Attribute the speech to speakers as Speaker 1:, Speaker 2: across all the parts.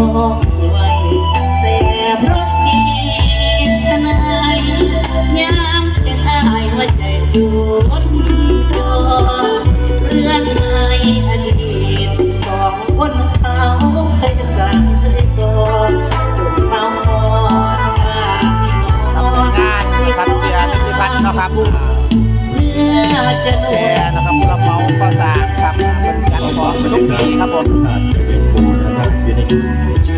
Speaker 1: องไว้
Speaker 2: แต่เพ
Speaker 1: ราะดีทนายยามเป็นอายหัวใจจุดทอนเรื่องในอดีตสองคนเขาเคยสั่งเคยก่อนจุดเมาหอนงานที่นอน
Speaker 3: งานนะครับเสียนิติพัฒน์เนาะครับอ่า
Speaker 1: เพื่อจะ
Speaker 3: แก
Speaker 1: โน้
Speaker 3: นะครับผู้รับเหมาก่อสร้างครับอ่าเป็นการของทุกปีครับผม
Speaker 4: นะครับ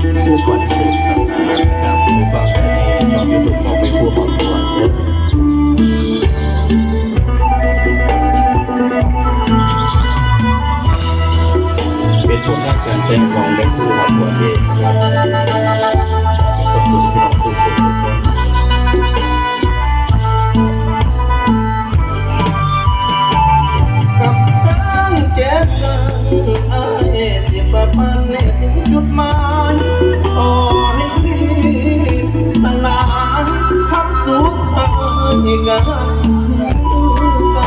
Speaker 4: อยู่ในผู้ก่อนสืบต่านะครับผู้ฟังในช่องยูทูบของเป็นผู้ของสวรรค์เป็นผลงานการเต้นของและผู้ของตัวเอง
Speaker 2: สิบปันในถึงจุดหมายขอให้พี่สลายคำสุดท้ายก็คือเก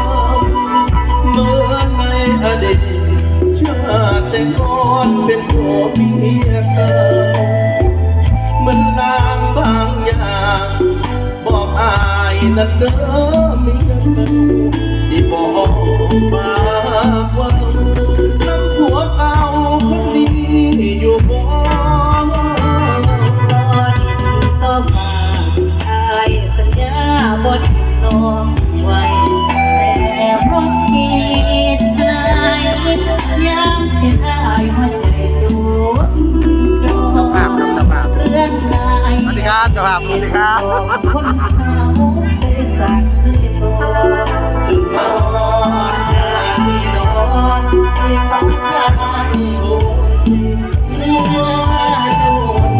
Speaker 2: ่ วัส
Speaker 1: ดี
Speaker 3: ครับ
Speaker 1: เจ้า
Speaker 3: ภาพสวัสดีครับ
Speaker 1: คนเขาคสเคยบอก
Speaker 2: ถึงมาฮอดชาตินี้นอน
Speaker 1: สิฟังสายบุญเมื่อจะหมด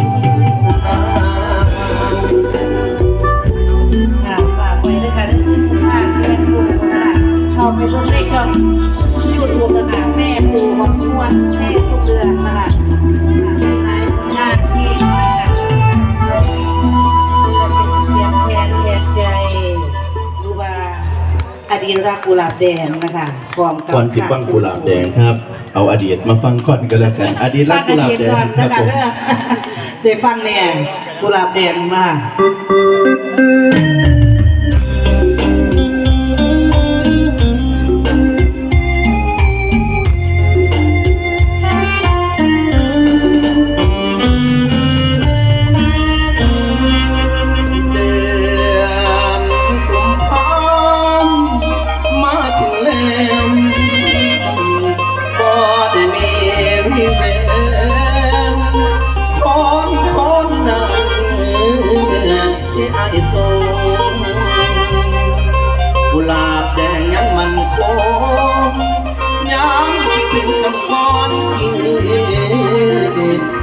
Speaker 1: ค่ะฝากไว้ด้วยค่ะเรื่องค่าเสียงปูนะคะเข้าไปเบิ่งในช่องยูทูบนะคะแม่ปูของชวนแม่ทุกเดื อดีตรักกุหลาบแดงนะคะพร้อมกับ
Speaker 4: ก่อนที่ฟังกุหลาบแดงครับ เอาอดีตมาฟังก่อนก็แล้วกันอดีตรั
Speaker 1: ฟั
Speaker 4: ก
Speaker 1: ง
Speaker 4: กุ
Speaker 1: อ
Speaker 4: หลาบ
Speaker 1: ดีต
Speaker 4: แด
Speaker 1: ก่
Speaker 4: ง
Speaker 1: อน
Speaker 4: ครั
Speaker 1: นะ
Speaker 4: บ
Speaker 1: คะ
Speaker 4: ผม
Speaker 1: เด้อได้ฟังเนี่ยกุหลาบแดงมา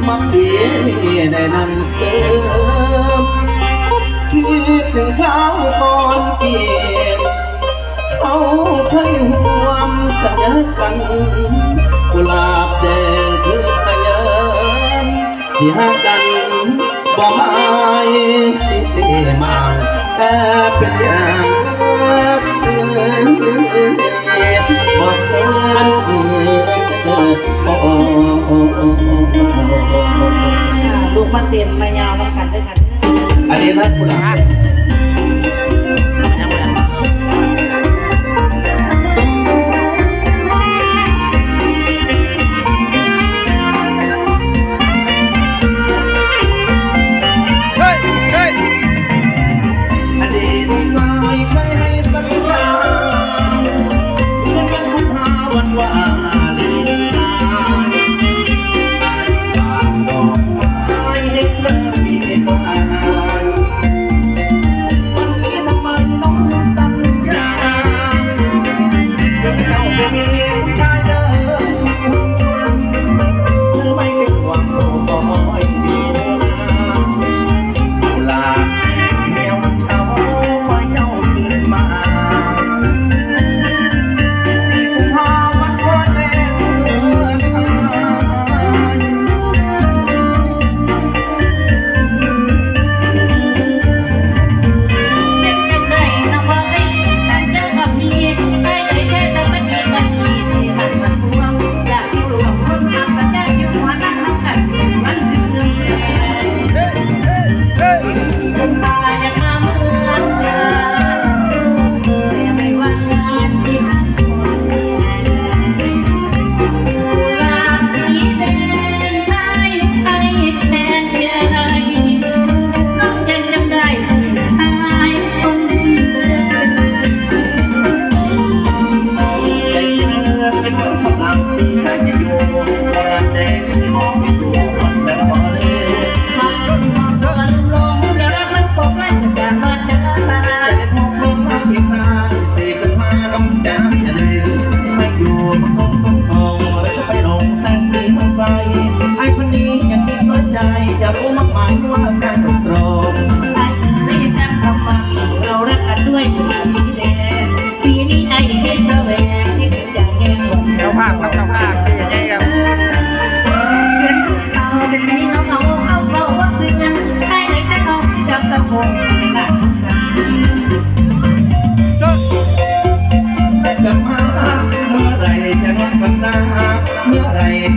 Speaker 2: มาเปลี่ยนได้นำเสริมคิดถึงเขาก่อนเปลี่ยนเขาเคยห่วมสัญญากันกุหลาบแดงคือพยานที่หากันบ่หมายมาแต่เป็นอย่างบ่เตือน
Speaker 1: ลูกมาเต็มมายาวมากันด้วยกัน
Speaker 2: อันนี้รักกุหลา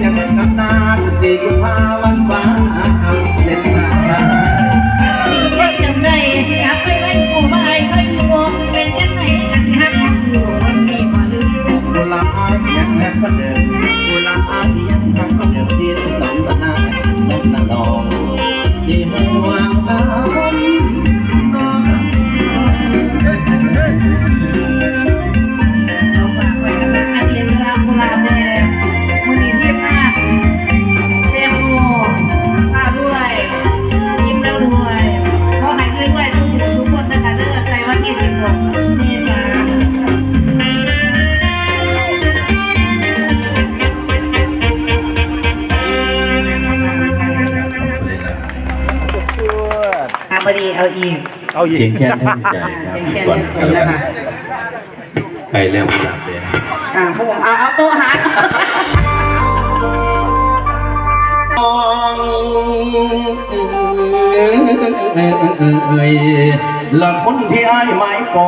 Speaker 2: จะเป็นกันนาตีกุภาวันวานเล่นนา
Speaker 1: เฮ็ดจังไดสิกลับไปไว้กูบ่อายเคยอยู่เป็นจังไดก็สิฮักกันอยู่คนนี้บ่ลืม
Speaker 2: กุลาอาเอียงแม่ก็เดิมกุลาอาเอียงทำก็เดิมที่ต้องตะนา
Speaker 1: ลมตะนอง เอาอีก
Speaker 3: เสี
Speaker 4: ยงแค่นท่านใจครับ
Speaker 1: เสียงแค่
Speaker 4: ก่อน
Speaker 1: นี้เลยนะคะ
Speaker 4: ใกล้แล้วครับเลย
Speaker 1: อ่าผมเอาเอาโต๊ะหา
Speaker 2: เอ่ยละคนที่อ้ายหมายปอ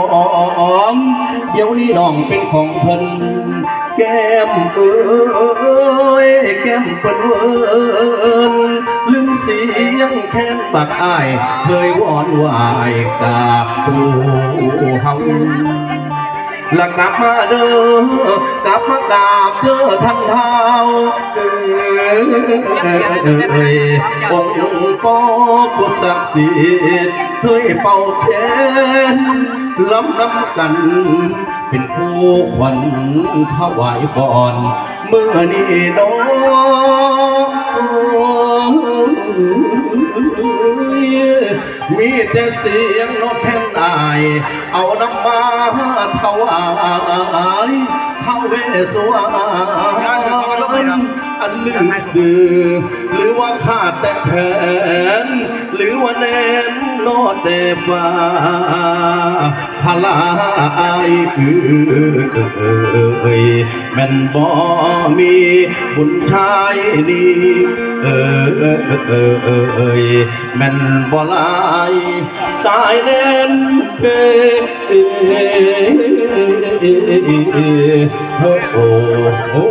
Speaker 2: งเดี๋ยวนี้น้องเป็นของเพิ่นแก้มเอ้ยแก้มเปิ้นเวินลืมเสี ยังแค้นปากอาย เคยวอนวายกาบปู่เฮาล้วกลับมาเด้อกลับมากราบเด้อท่านเท้าเอ้ยองค์ก็พุทธศักดิ์สิทธิ์เคยเป่าแขนล้ำน้ำกัน เป็นคู่ขวัญถวายฟอนเมื่อนี้น้อง oh, oh, oh, oh. มีแต่เสียงนกแค่นอาย เอาน้ำมาถวายพระเวสวรรณอันลืมสื่อ หรือว่าขาดแต่แทนหรือว่าแนนโนแต่ฟ้าพลายเอ้ยแม่นบ่มีบุญชายนี้เออเออเออเออเอยแม่นบ่ลายสายเน่นเฮ้โอ้